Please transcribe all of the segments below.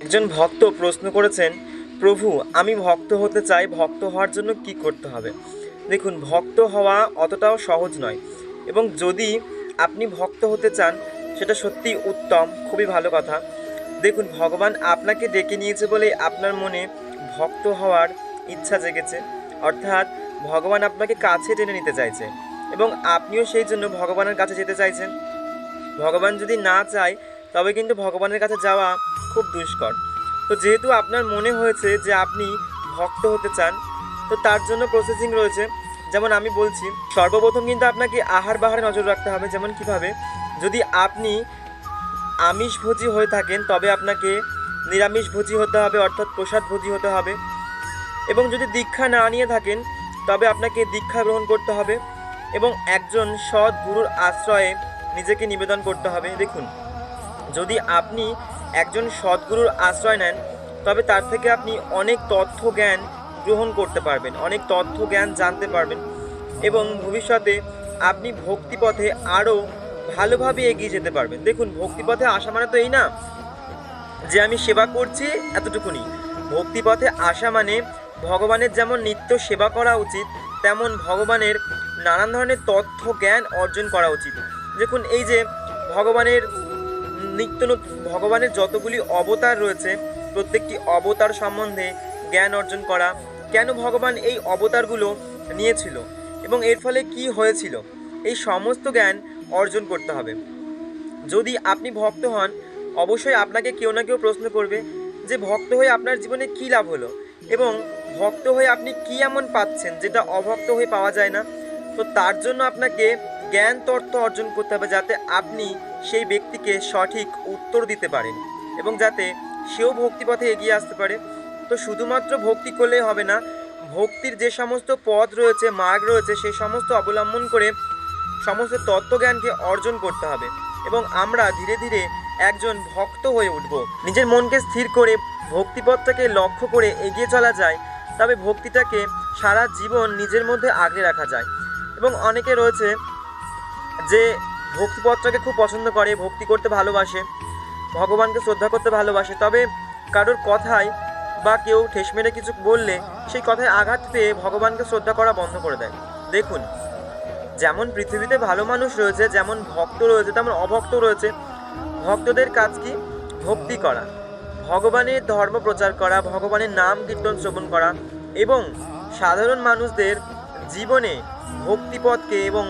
একজন ভক্ত প্রশ্ন করেছেন, প্রভু, আমি ভক্ত হতে চাই, ভক্ত হওয়ার জন্য কি করতে হবে? দেখুন, ভক্ত হওয়া অতটাও সহজ নয় এবং যদি আপনি ভক্ত হতে চান, সেটা সত্যি উত্তম, খুবই ভালো কথা। দেখুন, ভগবান আপনাকে ডেকে নিয়েছে বলে আপনার মনে ভক্ত হওয়ার ইচ্ছা জেগেছে। অর্থাৎ ভগবান আপনাকে কাছে টেনে নিতে চাইছে এবং আপনিও সেই জন্য ভগবানের কাছে যেতে চাইছেন। ভগবান যদি না চায় তবে কিন্তু ভগবানের কাছে যাওয়া খুব দুষ্কর। তো যেহেতু আপনার মনে হয়েছে যে আপনি ভক্ত হতে চান, তো তার জন্য প্রসেসিং রয়েছে। যেমন আমি বলছি, সর্বপ্রথম কিন্তু আপনাকে আহার বাহারে নজর রাখতে হবে। যেমন কীভাবে? যদি আপনি আমিষভোজী হয়ে থাকেন, তবে আপনাকে নিরামিষভোজী হতে হবে, অর্থাৎ প্রসাদভোজী হতে হবে। এবং যদি দীক্ষা না নিয়ে থাকেন, তবে আপনাকে দীক্ষা গ্রহণ করতে হবে। এবং একজন সৎ গুরুর আশ্রয়ে নিজেকে নিবেদন করতে হবে। দেখুন যদি আপনি একজন সদ্গুরুর আশ্রয় নেন, তবে তার থেকে আপনি অনেক তথ্য জ্ঞান গ্রহণ করতে পারবেন, অনেক তথ্য জ্ঞান জানতে পারবেন এবং ভবিষ্যতে আপনি ভক্তিপথে আরও ভালোভাবে এগিয়ে যেতে পারবেন। দেখুন, ভক্তিপথে আসা মানে তো এই না যে আমি সেবা করছি এতটুকুনি। ভক্তিপথে আসা মানে ভগবানের যেমন নিত্য সেবা করা উচিত, তেমন ভগবানের নানান ধরনের তথ্য জ্ঞান অর্জন করা উচিত। দেখুন, এই যে ভগবানের নিত্য ভগবানের যতগুলি অবতার রয়েছে, প্রত্যেকটি অবতার সম্বন্ধে জ্ঞান অর্জন করা কেন ভগবান এই অবতারগুলো নিয়েছিল এবং এর ফলে কি হয়েছিল? এই সমস্ত জ্ঞান অর্জন করতে হবে। যদি আপনি ভক্ত হন, অবশ্যই আপনাকে কেউ না কেউ প্রশ্ন করবে যে ভক্ত হয়ে আপনার জীবনে কী লাভ হলো? এবং ভক্ত হয়ে আপনি কী এমন পাচ্ছেন যেটা অভক্ত হয়ে পাওয়া যায় না? তো তার জন্য আপনাকে জ্ঞান তত্ত্ব অর্জন করতে হবে যাতে আপনি সেই ব্যক্তিকে সঠিক উত্তর দিতে পারেন এবং যাতে সেও ভক্তিপথে এগিয়ে আসতে পারে। তো শুধুমাত্র ভক্তি করলেই হবে না, ভক্তির যে সমস্ত পথ রয়েছে, মার্গ রয়েছে, সেই সমস্ত অবলম্বন করে সমস্ত তত্ত্বজ্ঞানকে অর্জন করতে হবে এবং আমরা ধীরে ধীরে একজন ভক্ত হয়ে উঠব। নিজের মনকে স্থির করে ভক্তিপথটাকে লক্ষ্য করে এগিয়ে চলা যায়, তবে ভক্তিটাকে সারা জীবন নিজের মধ্যে আগলে রাখা যায়। এবং অনেকে রয়েছে যে ভক্তিপথটাকে খুব পছন্দ করে, ভক্তি করতে ভালোবাসে, ভগবানকে শ্রদ্ধা করতে ভালোবাসে। তবে কারোর কথায় বা কেউ ঠেস মেরে কিছু বললে সেই কথায় আঘাত পেয়ে ভগবানকে শ্রদ্ধা করা বন্ধ করে দেয়। দেখুন, যেমন পৃথিবীতে ভালো মানুষ রয়েছে, যেমন ভক্ত রয়েছে, তেমন অভক্ত রয়েছে। ভক্তদের কাজ কি? ভক্তি করা। ভগবানের ধর্ম প্রচার করা, ভগবানের নাম কীর্তন শ্রবণ করা এবং সাধারণ মানুষদের জীবনে ভক্তিপথকে এবং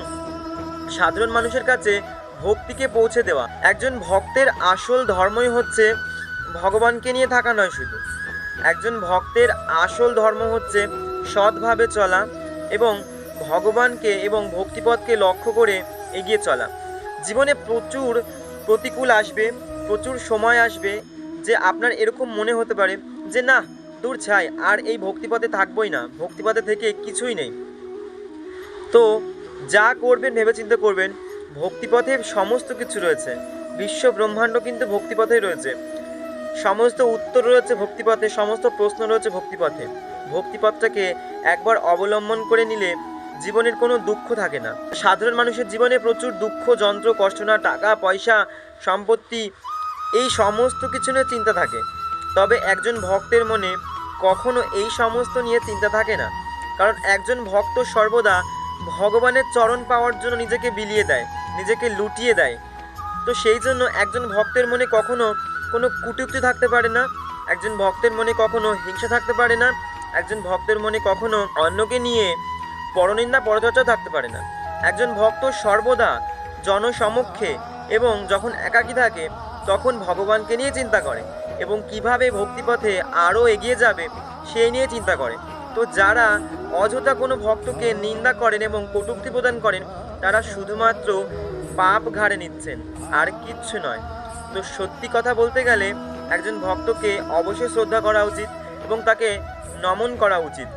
সাধারণ মানুষের কাছে ভক্তিকে পৌঁছে দেওয়া। একজন ভক্তের আসল ধর্মই হচ্ছে ভগবানকে নিয়ে থাকা নয় শুধু। একজন ভক্তের আসল ধর্ম হচ্ছে সৎভাবে চলা এবং ভগবানকে এবং ভক্তিপথকে লক্ষ্য করে এগিয়ে চলা। জীবনে প্রচুর প্রতিকূল আসবে, প্রচুর সময় আসবে যে আপনার এরকম মনে হতে পারে যে, না, দূর ছাই, আর এই ভক্তিপথে থাকবোই না। ভক্তিপথে থেকে কিছুই নেই। তো যা করবেন, ভেবেচিন্তে করবেন, ভক্তিপথে সমস্ত কিছু রয়েছে। বিশ্ব ব্রহ্মাণ্ড কিন্তু ভক্তিপথেই রয়েছে। সমস্ত উত্তর রয়েছে ভক্তিপথে, সমস্ত প্রশ্ন রয়েছে ভক্তিপথে। ভক্তিপথটাকে একবার অবলম্বন করে নিলে জীবনের কোনো দুঃখ থাকে না। সাধারণ মানুষের জীবনে প্রচুর দুঃখ, যন্ত্র কষ্টনা টাকা, পয়সা, সম্পত্তি, এই সমস্ত কিছু নিয়ে চিন্তা থাকে। তবে একজন ভক্তের মনে কখনো এই সমস্ত নিয়ে চিন্তা থাকে না। কারণ একজন ভক্ত সর্বদা ভগবানের চরণ পাওয়ার জন্য নিজেকে বিলিয়ে দেয়, নিজেকে লুটিয়ে দেয়। তো সেই জন্য একজন ভক্তের মনে কখনো কোনো কুটুক্তি থাকতে পারে না, একজন ভক্তের মনে কখনো হিংসা থাকতে পারে না, একজন ভক্তের মনে কখনো অন্যকে নিয়ে পরনিন্দা পরচর্চাও থাকতে পারে না। একজন ভক্ত সর্বদা জনসমক্ষে এবং যখন একাকী থাকে, তখন ভগবানকে নিয়ে চিন্তা করে এবং কীভাবে ভক্তিপথে আরও এগিয়ে যাবে, সেই নিয়ে চিন্তা করে। তো যারা অযথা কোনো ভক্তকে নিন্দা করেন এবং কটূক্তি প্রদান করেন, তারা শুধুমাত্র পাপ ঘাড়ে নিচ্ছেন, আর কিচ্ছু নয়। তো সত্যি কথা বলতে গেলে একজন ভক্তকে অবশ্যই শ্রদ্ধা করা উচিত এবং তাকে নমন করা উচিত।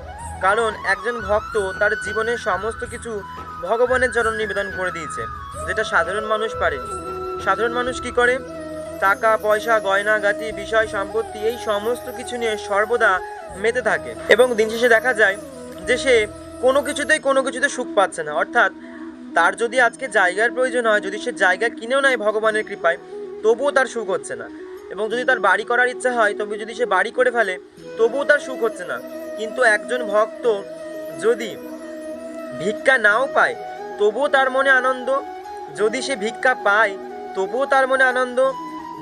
কারণ একজন ভক্ত তার জীবনের সমস্ত কিছু ভগবানের চরণ নিবেদন করে দিয়েছে, যেটা সাধারণ মানুষ পারেনি। সাধারণ মানুষ কি করে? টাকা, পয়সা, গয়না গাটি বিষয়, সম্পত্তি, এই সমস্ত কিছু নিয়ে সর্বদা মেতে থাকে। এবং দিন শেষে দেখা যায় যে সে কোনো কিছুতেই কোনো কিছুতে সুখ পাচ্ছে না। অর্থাৎ তার যদি আজকে জায়গার প্রয়োজন হয়, যদি সে জায়গা কিনেও নেয় ভগবানের কৃপায়, তবুও তার সুখ হচ্ছে না। এবং যদি তার বাড়ি করার ইচ্ছা হয়, তবে যদি সে বাড়ি করে ফেলে, তবুও তার সুখ হচ্ছে না। কিন্তু একজন ভক্ত যদি ভিক্ষা নাও পায়, তবুও তার মনে আনন্দ। যদি সে ভিক্ষা পায়, তবুও তার মনে আনন্দ।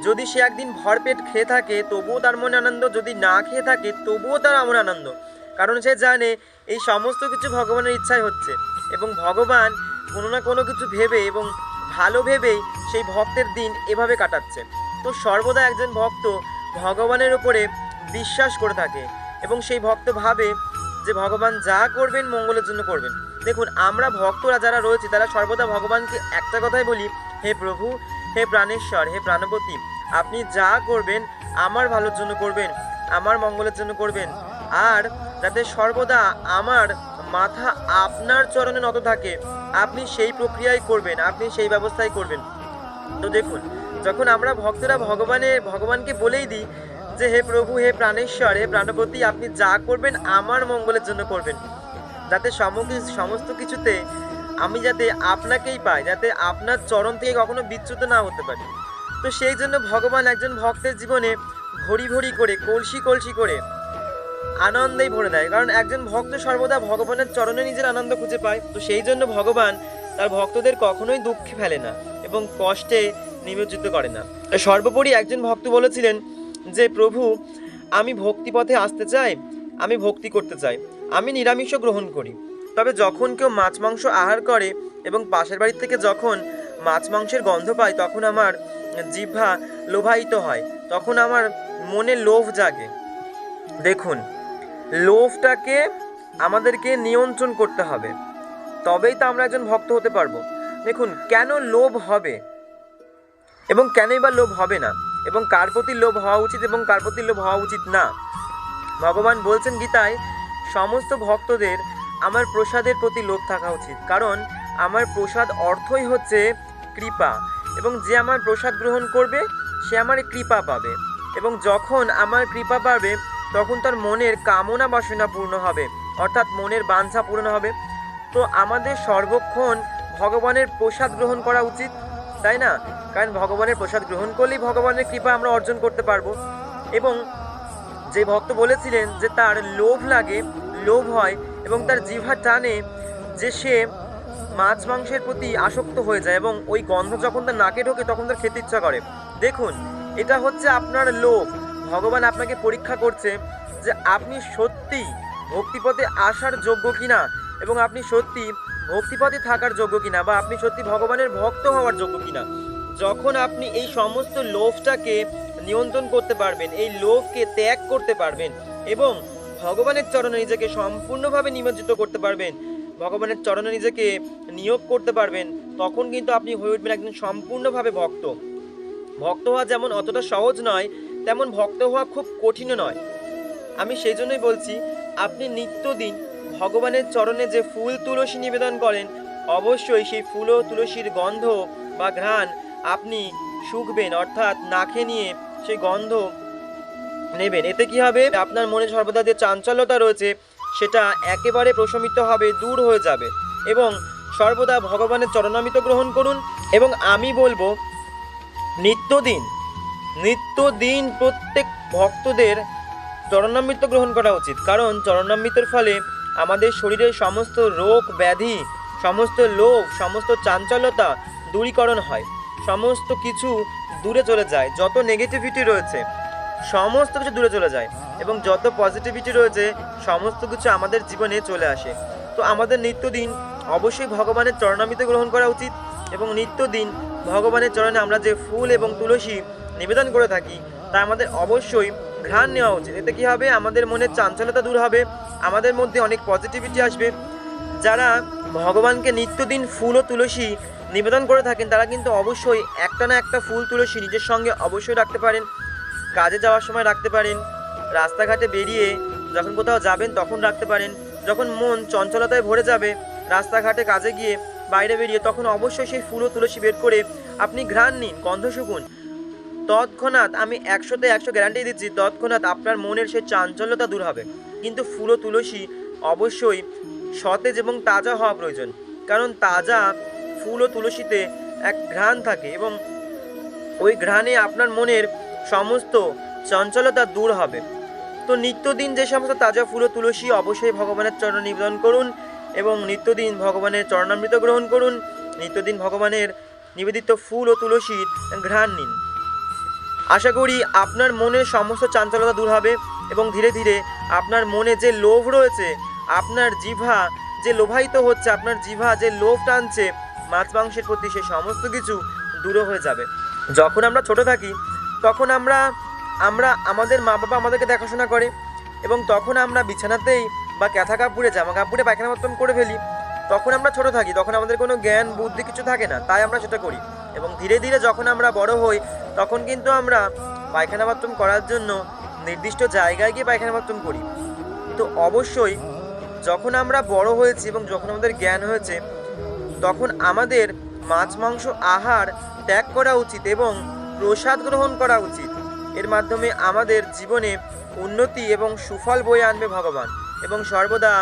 যদি সে একদিন ভরপেট খেয়ে থাকে, তবুও তার মনে আনন্দ। যদি না খেয়ে থাকে, তবুও তার মনে আনন্দ। কারণ সে জানে এই সমস্ত কিছু ভগবানের ইচ্ছায় হচ্ছে। এবং ভগবান কোনো না কোনো কিছু ভেবে এবং ভালো ভেবেই সেই ভক্তের দিন এভাবে কাটাচ্ছে। তো সর্বদা একজন ভক্ত ভগবানের উপরে বিশ্বাস করে থাকে এবং সেই ভক্ত ভাবে যে ভগবান যা করবেন মঙ্গলের জন্য করবেন। দেখুন, আমরা ভক্তরা যারা রয়েছে, তারা সর্বদা ভগবানকে একটা কথাই বলি, হে প্রভু হে প্রাণেশ্বর, হে প্রাণপতি আপনি যা করবেন, আমার ভালোর জন্য করবেন, আমার মঙ্গলের জন্য করবেন। আর যাতে সর্বদা আমার মাথা আপনার চরণে নত থাকে, আপনি সেই প্রক্রিয়াই করবেন, আপনি সেই ব্যবস্থাই করবেন। তো দেখুন, যখন আমরা ভক্তরা ভগবানের ভগবানকে বলেই দিই যে, হে প্রভু, হে প্রাণেশ্বর, হে প্রাণপতি আপনি যা করবেন, আমার মঙ্গলের জন্য করবেন। যাতে সমকি- সমস্ত কিছুতে আমি যাতে আপনাকেই পাই, যাতে আপনার চরণ থেকে কখনো বিচ্যুত না হতে পারি। তো সেই জন্য ভগবান একজন ভক্তের জীবনে ভরি ভরি করে, কলসি কলসি করে আনন্দেই ভরে দেয়। কারণ একজন ভক্ত সর্বদা ভগবানের চরণে নিজের আনন্দ খুঁজে পায়। তো সেই জন্য ভগবান তার ভক্তদের কখনোই দুঃখে ফেলে না এবং কষ্টে নিমজ্জিত করে না। সর্বোপরি একজন ভক্ত বলেছিলেন যে, প্রভু, আমি ভক্তিপথে আসতে চাই, আমি ভক্তি করতে চাই। আমি নিরামিষও গ্রহণ করি। তবে যখন কেউ মাছ মাংস আহার করে এবং পাশের বাড়ি থেকে যখন মাছ মাংসের গন্ধ পায়, তখন আমার জিহ্বা লোভায়িত হয়। তখন আমার মনে লোভ জাগে। দেখুন, লোভটাকে আমাদেরকে নিয়ন্ত্রণ করতে হবে। তবেই তো আমরা একজন ভক্ত হতে পারব। দেখুন, কেন লোভ হবে? এবং কেনই বা লোভ হবে না? এবং কার প্রতি লোভ হওয়া উচিত এবং কার প্রতি লোভ হওয়া উচিত না? ভগবান বলছেন গীতায়, সমস্ত ভক্তদের আমার প্রসাদের প্রতি লোভ থাকা উচিত। কারণ আমার প্রসাদ অর্থই হচ্ছে কৃপা এবং যে আমার প্রসাদ গ্রহণ করবে, সে আমার কৃপা পাবে। এবং যখন আমার কৃপা পাবে, তখন তার মনের কামনা বাসনা পূর্ণ হবে, অর্থাৎ মনের বাঞ্ছা পূর্ণ হবে। তো আমাদের সর্বক্ষণ ভগবানের প্রসাদ গ্রহণ করা উচিত, তাই না? কারণ ভগবানের প্রসাদ গ্রহণ করলেই ভগবানের কৃপা আমরা অর্জন করতে পারব। এবং যে ভক্ত বলেছিলেন যে তার লোভ লাগে, লোভ হয় এবং তার জিভা টানে যে সে মাছ মাংসের প্রতি আসক্ত হয়ে যায় এবং ওই গন্ধ যখন তার নাকে ঢোকে তখন তার খেতে ইচ্ছা করে। দেখুন, এটা হচ্ছে আপনার লোভ। ভগবান আপনাকে পরীক্ষা করছে যে আপনি সত্যি ভক্তিপথে আসার যোগ্য কিনা এবং আপনি সত্যি ভক্তিপথে থাকার যোগ্য কিনা বা আপনি সত্যি ভগবানের ভক্ত হওয়ার যোগ্য কিনা। যখন আপনি এই সমস্ত লোভটাকে নিয়ন্ত্রণ করতে পারবেন, এই লোভকে ত্যাগ করতে পারবেন এবং ভগবানের চরণে নিজেকে সম্পূর্ণভাবে নিমজ্জিত করতে পারবেন, ভগবানের চরণে নিজেকে নিয়োগ করতে পারবেন, তখন কিন্তু আপনি হয়ে উঠবেন একজন সম্পূর্ণভাবে ভক্ত। ভক্ত হওয়া যেমন অতটা সহজ নয়, তেমন ভক্ত হওয়া খুব কঠিনও নয়। আমি সেই জন্যই বলছি, আপনি নিত্যদিন ভগবানের চরণে যে ফুল তুলসী নিবেদন করেন, অবশ্যই সেই ফুল ও তুলসীর গন্ধ বা ঘ্রাণ আপনি শুকবেন, অর্থাৎ নাকে নিয়ে সেই গন্ধ নেবেন। এতে কি হবে? আপনার মনে সর্বদা যে চাঞ্চল্যতা রয়েছে, সেটা একেবারে প্রশমিত হবে, দূর হয়ে যাবে। এবং সর্বদা ভগবানের চরণামিত গ্রহণ করুন এবং আমি বলব, নিত্যদিন নিত্যদিন প্রত্যেক ভক্তদের চরণামৃত গ্রহণ করা উচিত। কারণ চরণামৃতের ফলে আমাদের শরীরের সমস্ত রোগ, ব্যাধি, সমস্ত লোভ, সমস্ত চাঞ্চল্যতা দূরীকরণ হয়। সমস্ত কিছু দূরে চলে যায়। যত নেগেটিভিটি রয়েছে সমস্ত কিছু দূরে চলে যায় এবং যত পজিটিভিটি রয়েছে, সমস্ত কিছু আমাদের জীবনে চলে আসে। তো আমাদের নিত্যদিন অবশ্যই ভগবানের চরণামৃত গ্রহণ করা উচিত এবং নিত্যদিন ভগবানের চরণে আমরা যে ফুল এবং তুলসী নিবেদন করে থাকি, তা আমাদের অবশ্যই ঘ্রাণ নেওয়া উচিত। এতে কী হবে? আমাদের মনের চাঞ্চলতা দূর হবে, আমাদের মধ্যে অনেক পজিটিভিটি আসবে। যারা ভগবানকে নিত্যদিন ফুল ও তুলসী নিবেদন করে থাকেন, তারা কিন্তু অবশ্যই একটা না একটা ফুল, তুলসী নিজের সঙ্গে অবশ্যই রাখতে পারেন। কাজে যাওয়ার সময় রাখতে পারেন। রাস্তাঘাটে বেরিয়ে যখন কোথাও যাবেন তখন রাখতে পারেন। যখন মন চঞ্চলতায় ভরে যাবে রাস্তাঘাটে কাজে গিয়ে বাইরে বেরিয়ে তখন অবশ্যই সেই ফুল ও তুলসী বের করে আপনি ঘ্রাণ নিন, গন্ধ শুকুন। তৎক্ষণাৎ আমি একশোতে একশো গ্যারান্টি দিচ্ছি, তৎক্ষণাৎ আপনার মনের সেই চাঞ্চল্যতা দূর হবে। কিন্তু ফুল ও তুলসী অবশ্যই সতেজ এবং তাজা হওয়া প্রয়োজন। কারণ তাজা ফুল ও তুলসীতে এক ঘ্রাণ থাকে এবং ওই ঘ্রাণে আপনার মনের সমস্ত চঞ্চলতা দূর হবে। তো নিত্যদিন যে সমস্ত তাজা ফুল ও তুলসী অবশ্যই ভগবানের চরণ নিবেদন করুন এবং নিত্যদিন ভগবানের চরণামৃত গ্রহণ করুন। নিত্যদিন ভগবানের নিবেদিত ফুল ও তুলসীর ঘ্রাণ নিন। আশা করি আপনার মনের সমস্ত চাঞ্চলতা দূর হবে এবং ধীরে ধীরে আপনার মনে যে লোভ রয়েছে, আপনার জিভা যে লোভায়িত হচ্ছে, আপনার জিভা যে লোভ টানছে, মাছ মাংসের প্রতি সে সমস্ত কিছু দূর হয়ে যাবে। যখন আমরা ছোট থাকি তখন আমরা আমরা, আমাদের মা বাবা আমাদেরকে দেখাশোনা করে এবং তখন আমরা বিছানাতেই বা ক্যাথা কাপড়ে জামা কাপড়ে পায়খানা মতন করে ফেলি। তখন আমরা ছোট থাকি, তখন আমাদের কোনো জ্ঞান, বুদ্ধি কিছু থাকে না, তাই আমরা সেটা করি। এবং ধীরে ধীরে যখন আমরা বড় হই, তখন কিন্তু আমরা পায়খানা বাথরুম করার জন্য নির্দিষ্ট জায়গায় গিয়ে পায়খানা বাথরুম করি। তো অবশ্যই যখন আমরা বড় হয়েছি এবং যখন আমাদের জ্ঞান হয়েছে, তখন আমাদের মাছ, মাংস, আহার ত্যাগ করা উচিত এবং প্রসাদ গ্রহণ করা উচিত। এর মাধ্যমে আমাদের জীবনে উন্নতি এবং সুফল বয়ে আনবে ভগবান এবং সর্বদা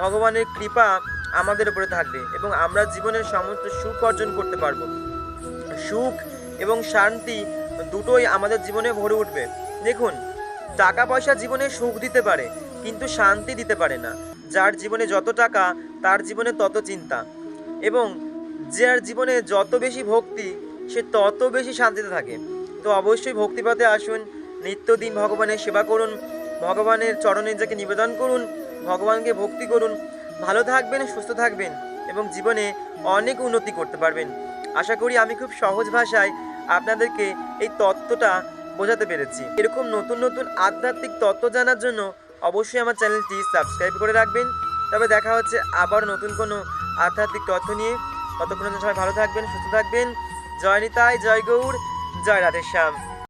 ভগবানের কৃপা আমাদের উপরে থাকবে এবং আমরা জীবনের সমস্ত সুখ অর্জন করতে পারব। সুখ এবং শান্তি দুটোই আমাদের জীবনে ভরে উঠবে। দেখুন টাকা পয়সা জীবনে সুখ দিতে পারে, কিন্তু শান্তি দিতে পারে না। যার জীবনে যত টাকা, তার জীবনে তত চিন্তা। এবং যার জীবনে যত বেশি ভক্তি সে তত বেশি শান্তিতে থাকে। তো অবশ্যই ভক্তিপথে আসুন, নিত্যদিন ভগবানের সেবা করুন, ভগবানের চরণে যাকে নিবেদন করুন, ভগবানকে ভক্তি করুন। ভালো থাকবেন, সুস্থ থাকবেন এবং জীবনে অনেক উন্নতি করতে পারবেন। আশা করি আমি খুব সহজ ভাষায় আপনাদেরকে এই তত্ত্বটা বোঝাতে পেরেছি। এরকম নতুন নতুন আধ্যাত্মিক তত্ত্ব জানার জন্য অবশ্যই আমার চ্যানেলটি সাবস্ক্রাইব করে রাখবেন। তবে দেখা হচ্ছে আবার নতুন কোনো আধ্যাত্মিক তথ্য নিয়ে। ততক্ষণ সবাই ভালো থাকবেন, সুস্থ থাকবেন। জয় নিতাই জয় গৌর জয় রাধেশ্যাম।